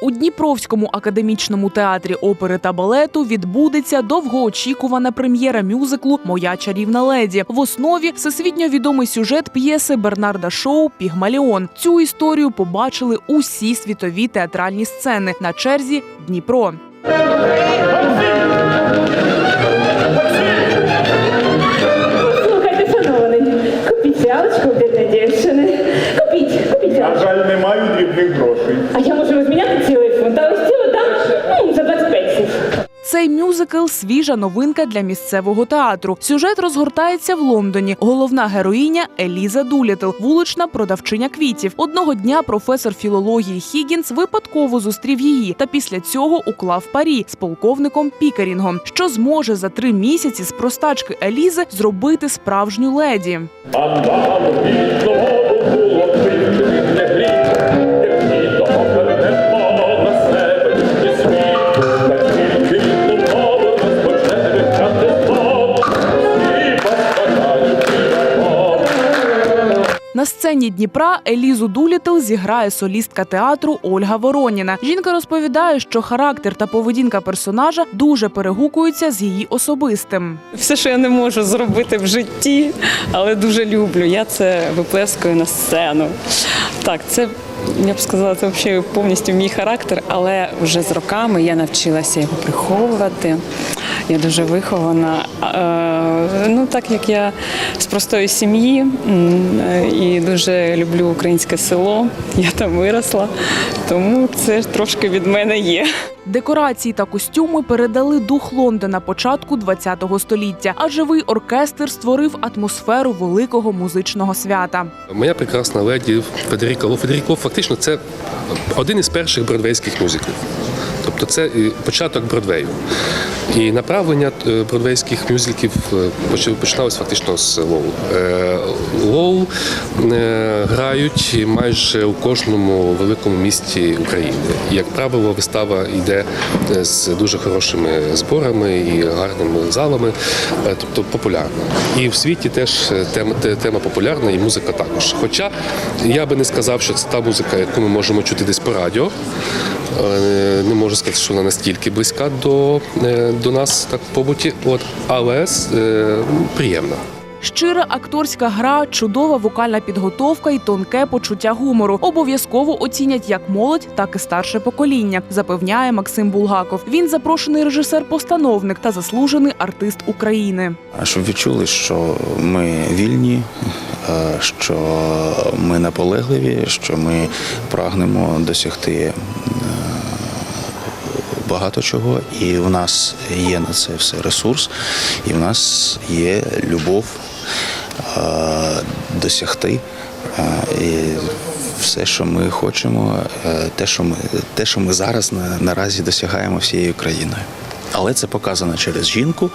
У Дніпровському академічному театрі опери та балету відбудеться довгоочікувана прем'єра мюзиклу Моя чарівна леді. В основі всесвітньо відомий сюжет п'єси Бернарда Шоу Пігмаліон. Цю історію побачили усі світові театральні сцени на черзі Дніпро. Слухайте, купіть фіалочку бідної дівчини. Купіть, купіть На жаль, не маю дрібних грошей. А я можу розміняти Цей мюзикл свіжа новинка для місцевого театру. Сюжет розгортається в Лондоні. Головна героїня Еліза Дулітл, вулична продавчиня квітів. Одного дня професор філології Хіггінс випадково зустрів її та після цього уклав парі з полковником Пікерінгом, що зможе за три місяці з простачки Елізи зробити справжню леді. На сцені Дніпра Елізу Дулітл зіграє солістка театру Ольга Вороніна. Жінка розповідає, що характер та поведінка персонажа дуже перегукуються з її особистим. Все, що я не можу зробити в житті, але дуже люблю. Я це виплескую на сцену. Так, це я б сказала, це взагалі повністю мій характер, але вже з роками я навчилася його приховувати. Я дуже вихована. Е, Ну, так як я з простої сім'ї е, і дуже люблю українське село, я там виросла, тому це трошки від мене є. Декорації та костюми передали дух Лондона початку ХХ століття, а живий оркестр створив атмосферу великого музичного свята. Моя прекрасна леді Федеріка Ло Федеріко фактично це один із перших бродвейських мюзиклів. Тобто це початок Бродвею. І направлення е, бродвейських мюзиклів е, починалось фактично з Лоу. Е, Лоу грають майже у кожному великому місті України. Як правило, вистава йде з дуже хорошими зборами і гарними залами, тобто популярна. І в світі теж тема популярна, і музика також. Хоча я би не сказав, що це та музика, яку ми можемо чути десь по радіо. Не можу сказати, що вона настільки близька до, е, до нас так в побуті, от, але е, приємна. Щира акторська гра, чудова вокальна підготовка і тонке почуття гумору обов'язково оцінять як молодь, так і старше покоління, запевняє Максим Булгаков. Він запрошений режисер-постановник та заслужений артист України. Щоб відчули, що ми вільні, е, що ми наполегливі, що ми прагнемо досягти багато чого, і в нас є на це все ресурс, і в нас є любов е, досягти. е, І все, що ми хочемо, е, те, що ми, те, що ми зараз на, наразі досягаємо всією країною. Але це показано через жінку,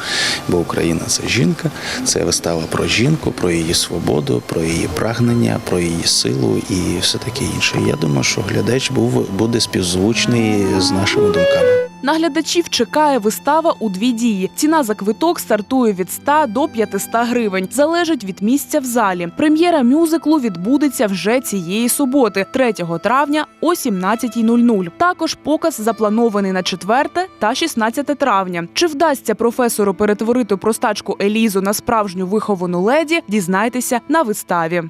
бо Україна це жінка, це вистава про жінку, про її свободу, про її прагнення, про її силу і все таке інше. Я думаю, що глядач був буде співзвучний з нашими думками. Наглядачів чекає вистава у дві дії. Ціна за квиток стартує від 100 до 500 гривень. Залежить від місця в залі. Прем'єра мюзиклу відбудеться вже цієї суботи, 3 травня о 17.00. Також показ запланований на 4 та 16 травня. Чи вдасться професору перетворити простачку Елізу на справжню виховану леді? Дізнайтеся на виставі.